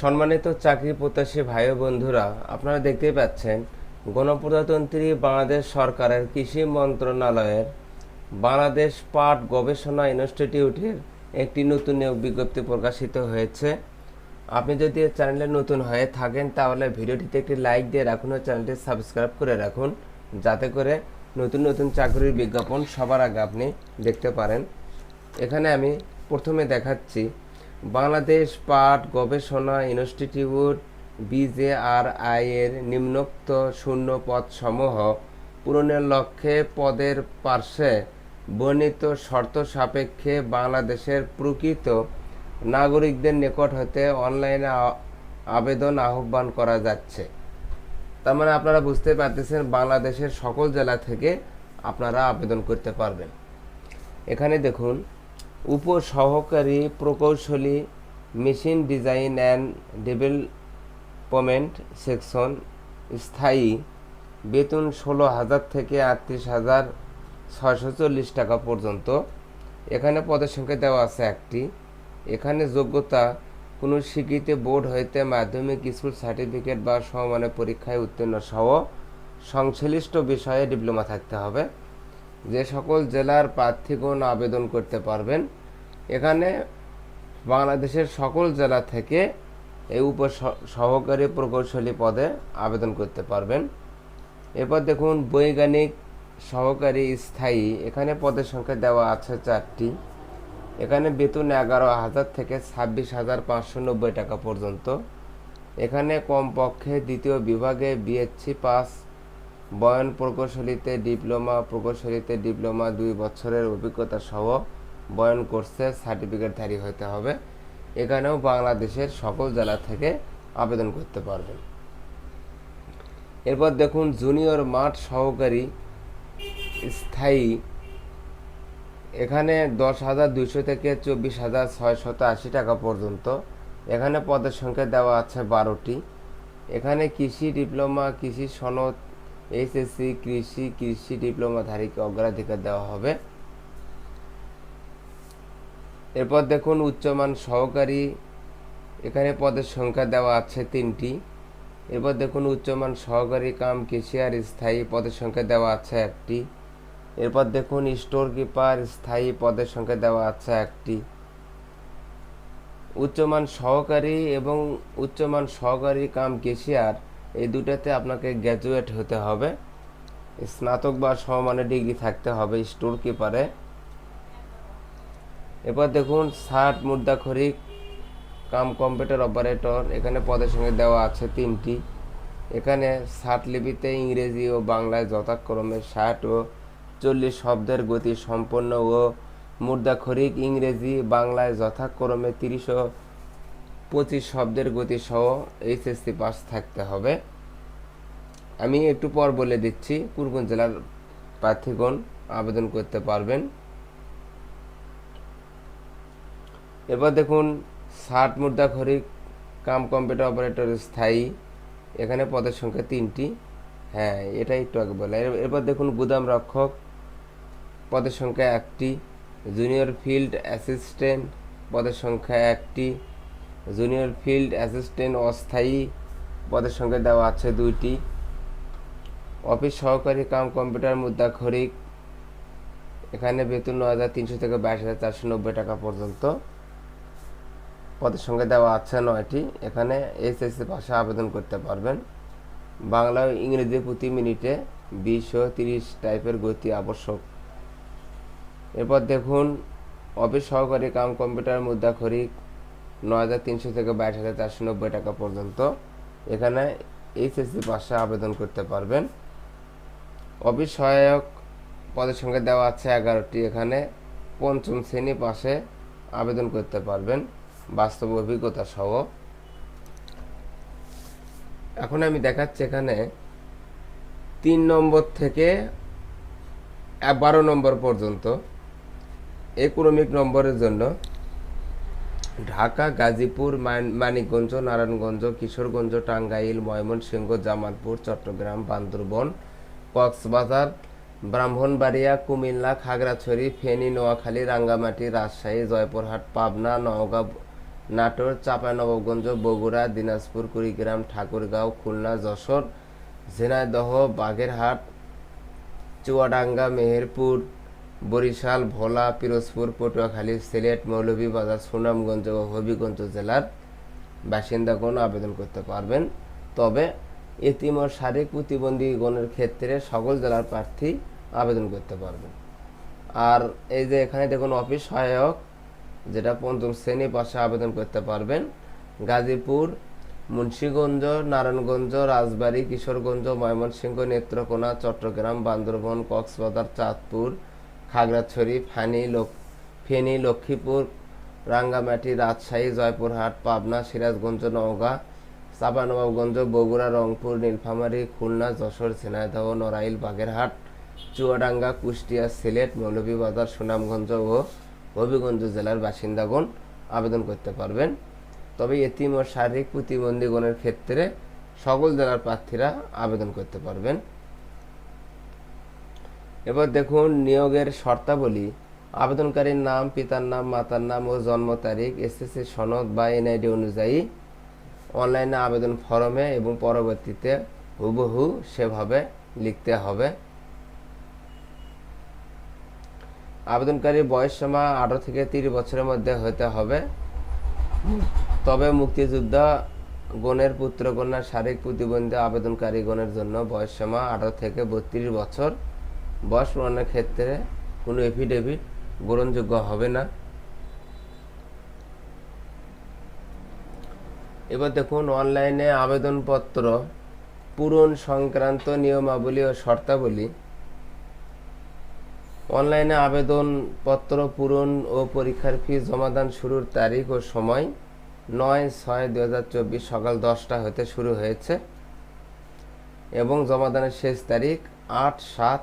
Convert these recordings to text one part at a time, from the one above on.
সম্মানিত চাকরি প্রত্যাশী ভাই বন্ধুরা, আপনারা দেখতেই পাচ্ছেন, গণপ্রজাতন্ত্রী বাংলাদেশ সরকারের কৃষি মন্ত্রণালয়ের বাংলাদেশ পাট গবেষণা ইনস্টিটিউটের একটি নতুন নিয়োগ বিজ্ঞপ্তি প্রকাশিত হয়েছে। আপনি যদি চ্যানেলে নতুন হয়ে থাকেন, তাহলে ভিডিওটিতে একটি লাইক দিয়ে রাখুন ও চ্যানেলটি সাবস্ক্রাইব করে রাখুন, যাতে করে নতুন নতুন চাকরির বিজ্ঞাপন সবার আগে আপনি দেখতে পারেন। এখানে আমি প্রথমে দেখাচ্ছি বাংলাদেশ পাট গবেষণা ইনস্টিটিউট, বিজেআরআই এর নিম্নোক্ত শূন্য পদ সমূহ পূরণের লক্ষ্যে পদের পার্শ্বে বর্ণিত শর্ত সাপেক্ষে বাংলাদেশের প্রকৃত নাগরিকদের নিকট হতে অনলাইনে আবেদন আহ্বান করা যাচ্ছে। তার মানে আপনারা বুঝতে পারতেছেন বাংলাদেশের সকল জেলা থেকে আপনারা আবেদন করতে পারবেন। এখানে দেখুন উপসহকারী প্রকৌশলী, machine design and development section স্থায়ী, বেতন ষোলো হাজার থেকে আটত্রিশ হাজার ছয়শো চল্লিশ টাকা পর্যন্ত। এখানে পদের সংখ্যা দেওয়া আছে একটি। এখানে যোগ্যতা, কোনো স্বীকৃতি বোর্ড হইতে মাধ্যমিক স্কুল সার্টিফিকেট বা সমমানের পরীক্ষায় উত্তীর্ণ সহ সংশ্লিষ্ট বিষয়ে ডিপ্লোমা থাকতে হবে। যে সকল জেলার প্রার্থীগণ আবেদন করতে পারবেন। এখানে বাংলাদেশের সকল জেলা থেকে এই উপ সহকারী প্রকৌশলী পদে আবেদন করতে পারবেন। এরপর দেখুন, বৈজ্ঞানিক সহকারী স্থায়ী, এখানে পদের সংখ্যা দেওয়া আছে চারটি। এখানে বেতন এগারো হাজার থেকে ছাব্বিশ হাজার পাঁচশো নব্বই টাকা পর্যন্ত। এখানে কমপক্ষে দ্বিতীয় বিভাগে বিএসসি পাস বয়ন প্রকৌশলীতে ডিপ্লোমা প্রকৌশলীতে ডিপ্লোমা দুই বছরের অভিজ্ঞতা সহ বয়ন কোর্সে সার্টিফিকেটধারী হতে হবে। এখানেও বাংলাদেশের সকল জেলা থেকে আবেদন করতে পারবেন। এরপর দেখুন, জুনিয়র মাঠ সহকারী স্থায়ী। এখানে দশ হাজার দুইশো থেকে চব্বিশ হাজার ছয়শত আশি টাকা পর্যন্ত। এখানে পদের সংখ্যা দেওয়া আছে বারোটি। এখানে কৃষি ডিপ্লোমা, কৃষি সনদ এইচএসসি কৃষি কৃষি ডিপ্লোমাধারীকে অগ্রাধিকার দেওয়া হবে। এরপর দেখুন, উচ্চমান সহকারী, এখানে পদের সংখ্যা দেওয়া আছে তিনটি। এরপর দেখুন, উচ্চমান সহকারী কাম কেশিয়ার, স্থায়ী পদের সংখ্যা দেওয়া আছে একটি। এরপর দেখুন, স্টোর কিপার, স্থায়ী পদের সংখ্যা দেওয়া আছে একটি। উচ্চমান সহকারী এবং উচ্চমান সহকারী কাম কেশিয়ার এই দুটাতে আপনাকে গ্র্যাজুয়েট হতে হবে। স্নাতক বা সমমানের ডিগ্রি থাকতে হবে স্টোর কিপারে এরপর দেখুন, ষাট মুদ্রাক্ষরিক কাম কম্পিউটার অপারেটর এখানে পদের সঙ্গে দেওয়া আছে তিনটি। এখানে ষাট লিপিতে ইংরেজি ও বাংলায় যথাক্রমে ষাট ও চল্লিশ শব্দের গতি সম্পন্ন ও মুদ্রাক্ষরিক ইংরেজি, বাংলায় যথাক্রমে তিরিশ ও পঁচিশ শব্দের গতি সহ এইচএসসি পাস থাকতে হবে। আমি একটু পর বলে দিচ্ছি কোন জেলার প্রার্থীগণ আবেদন করতে পারবেন। এবার দেখুন, ষাট মুদ্রাক্ষরিক কাম কম্পিউটার অপারেটর স্থায়ী। এখানে পদের সংখ্যা তিনটি। হ্যাঁ এটা একটু আগে বলে এর- এরপর দেখুন, গুদাম রক্ষক। পদের সংখ্যা একটি। জুনিয়র ফিল্ড অ্যাসিস্ট্যান্ট পদের সংখ্যা একটি। জুনিয়র ফিল্ড অ্যাসিস্ট্যান্ট অস্থায়ী পদের সঙ্গে দেওয়া আছে দুইটি। অফিস সহকারী কাম কম্পিউটার মুদ্রাক্ষরিক এখানে বেতন ন হাজার তিনশো থেকে বাইশ হাজার চারশো নব্বই টাকা পর্যন্ত। পদের সঙ্গে দেওয়া আছে নয়টি। এখানে এস এসএসসি পাশে আবেদন করতে পারবেন। বাংলা ও ইংরেজি প্রতি মিনিটে বিশ ও তিরিশ টাইপের গতি আবশ্যক। এরপর দেখুন, অফিস সহকারী কাম কম্পিউটার মুদ্রাক্ষরিক ন হাজার তিনশো থেকে বাইশ হাজার চারশো নব্বই টাকা পর্যন্ত এখানে এইচএসসি পাশে আবেদন করতে পারবেন। অফিস সহায়ক পদের সংখ্যা দেওয়া আছে এগারোটি। এখানে পঞ্চম শ্রেণি পাশে আবেদন করতে পারবেন, বাস্তব অভিজ্ঞতা সহ। এখন আমি দেখাচ্ছি এখানে তিন নম্বর থেকে বারো নম্বর পর্যন্ত। এই ক্রমিক নম্বরের জন্য ঢাকা, গাজীপুর, মান- মানিকগঞ্জ, নারায়ণগঞ্জ, কিশোরগঞ্জ, টাঙ্গাইল, ময়মনসিংহ, জামালপুর, চট্টগ্রাম, বান্দরবন, কক্সবাজার, ব্রাহ্মণবাড়িয়া, কুমিল্লা, খাগড়াছড়ি, ফেনী, নোয়াখালী, রাঙ্গামাটি, রাজশাহী, জয়পুরহাট, পাবনা, নওগাঁ, নাটোর, চাঁপাইনবাবগঞ্জ, বগুড়া, দিনাজপুর, কুড়িগ্রাম, ঠাকুরগাঁও, খুলনা, যশোর, ঝিনাইদহ, বাগেরহাট, চুয়াডাঙ্গা, মেহেরপুর বরিশাল, ভোলা, পিরোজপুর, পটুয়াখালী, সিলেট মৌলভীবাজার সুনামগঞ্জ ও হবিগঞ্জ জেলার বাসিন্দাগণ আবেদন করতে পারবেন। তবে এতিম ও শারীরিক প্রতিবন্ধী গণের ক্ষেত্রে সকল জেলার প্রার্থী আবেদন করতে পারবেন। আর এই যে এখানে দেখুন অফিস সহায়ক, যেটা পঞ্চম শ্রেণি পাশে আবেদন করতে পারবেন। গাজীপুর, মুন্সীগঞ্জ, নারায়ণগঞ্জ, রাজবাড়ী, কিশোরগঞ্জ, ময়মনসিংহ, নেত্রকোনা, চট্টগ্রাম, বান্দরবন, কক্সবাজার, চাঁদপুর খাগড়াছড়ি, ফানি ফেনী, লক্ষ্মীপুর, রাঙ্গামাটি, রাজশাহী, জয়পুরহাট, পাবনা, সিরাজগঞ্জ, নওগাঁ, চাঁপানবাবগঞ্জ, বগুড়া, রংপুর, নীলফামারী, খুলনা, যশোর, ঝিনাইদহ, নড়াইল, বাগেরহাট, চুয়াডাঙ্গা, কুষ্টিয়া, সিলেট, মৌলভীবাজার, সুনামগঞ্জ ও হবিগঞ্জ জেলার বাসিন্দাগণ আবেদন করতে পারবেন। তবে এতিম ও শারীরিক প্রতিবন্ধীগণের ক্ষেত্রে সকল জেলার প্রার্থীরা আবেদন করতে পারবেন। এবার দেখুন নিয়োগের শর্তাবলী। আবেদনকারীর নাম, পিতার নাম, মাতার নাম ও জন্ম তারিখ এসএসসি সনদ বা এনআইডি অনুযায়ী অনলাইনে আবেদন ফরমে এবং পরবর্তীতে হুবহু সেভাবে লিখতে হবে। আবেদনকারীর বয়স সীমা আঠারো থেকে তিরিশ বছরের মধ্যে হতে হবে। তবে মুক্তিযোদ্ধা গণের পুত্রকন্যা শারীরিক প্রতিবন্ধী আবেদনকারী গণের জন্য বয়স সীমা আঠারো থেকে বত্রিশ বছর। বয়স প্রমাণের ক্ষেত্রে কোনো এফিডেভিট গ্রহণযোগ্য হবে না। এবার দেখুন, অনলাইনে আবেদনপত্র, পূরণ সংক্রান্ত নিয়মাবলী ও শর্তাবলী। অনলাইনে আবেদনপত্র পূরণ ও পরীক্ষার ফি জমাদান শুরুর তারিখ ও সময় নয় ছয় দু হাজার চব্বিশ সকাল দশটা হতে শুরু হয়েছে এবং জমাদানের শেষ তারিখ আট সাত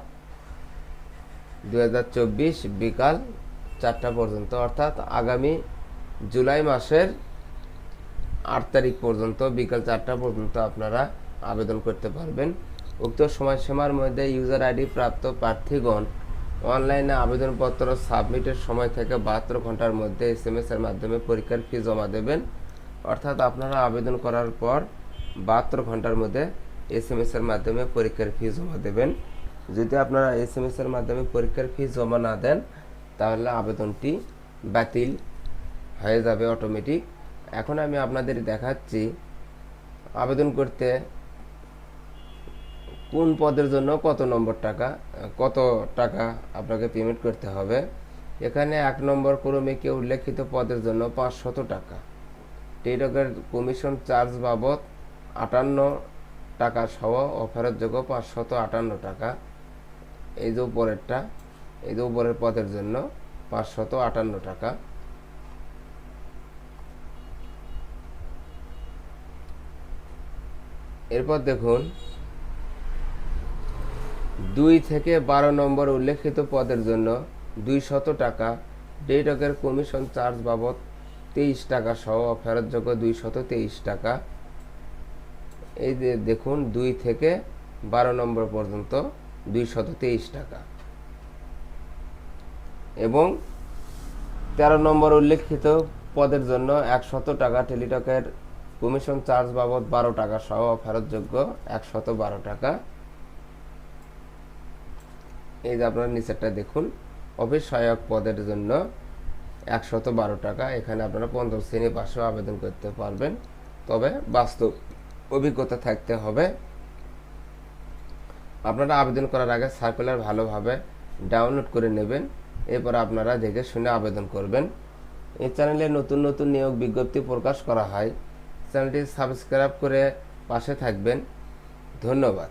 দু হাজার চব্বিশ বিকাল চারটা পর্যন্ত, অর্থাৎ আগামী জুলাই মাসের আট তারিখ পর্যন্ত বিকাল চারটা পর্যন্ত আপনারা আবেদন করতে পারবেন। উক্ত সময়সীমার মধ্যে ইউজার আইডি প্রাপ্ত প্রার্থীগণ অনলাইনে আবেদনপত্র সাবমিটের সময় থেকে বাহাত্তর ঘণ্টার মধ্যে এস এম এর মাধ্যমে পরীক্ষার ফি জমা দেবেন। অর্থাৎ আপনারা আবেদন করার পর বাহাত্তর ঘণ্টার মধ্যে এস এম এর মাধ্যমে পরীক্ষার ফি জমা দেবেন। যদি আপনারা এস এম এর মাধ্যমে পরীক্ষার ফি জমা না দেন, তাহলে আবেদনটি বাতিল হয়ে যাবে অটোমেটিক এখন আমি আপনাদের দেখাচ্ছি আবেদন করতে কোন পদের জন্য কত নম্বর টাকা, কত টাকা আপনাকে পেমেন্ট করতে হবে। এখানে এক নম্বর ক্রমিকে উল্লেখিত পদের জন্য পাঁচশত টাকা। টেটকের কমিশন চার্জ বাবদ আটান্ন টাকা সহ অফারের যোগ্য পাঁচশত আটান্ন টাকা। এই যে উপরেরটা এই যে উপরের পদের জন্য পাঁচশত আটান্ন টাকা। এরপর দেখুন, দুই থেকে বারো নম্বর উল্লেখিত পদের জন্য দুই শত টাকা ডেটকের কমিশন চার্জ বাবদ তেইশ টাকা সহ ফেরতযোগ্য দুই শত তেইশ টাকা। এই যে দেখুন, দুই থেকে বারো নম্বর পর্যন্ত দুই শত তেইশ টাকা। এবং তেরো নম্বর উল্লেখিত পদের জন্য একশত টাকা টেলিটকের কমিশন চার্জ বাবদ বারো টাকা সহ ফেরতযোগ্য একশত বারো টাকা। এই যে আপনারা নিচেরটা দেখুন অফিস সহায়ক পদের জন্য একশত বারো টাকা। এখানে আপনারা পঞ্চম শ্রেণি পাশেও আবেদন করতে পারবেন। তবে বাস্তব অভিজ্ঞতা থাকতে হবে। আপনারা আবেদন করার আগে সার্কুলার ভালোভাবে ডাউনলোড করে নেবেন, এরপর আপনারা দেখে শুনে আবেদন করবেন। এই চ্যানেলে নতুন নতুন নিয়োগ বিজ্ঞপ্তি প্রকাশ করা হয়। চ্যানেলটি সাবস্ক্রাইব করে পাশে থাকবেন। ধন্যবাদ।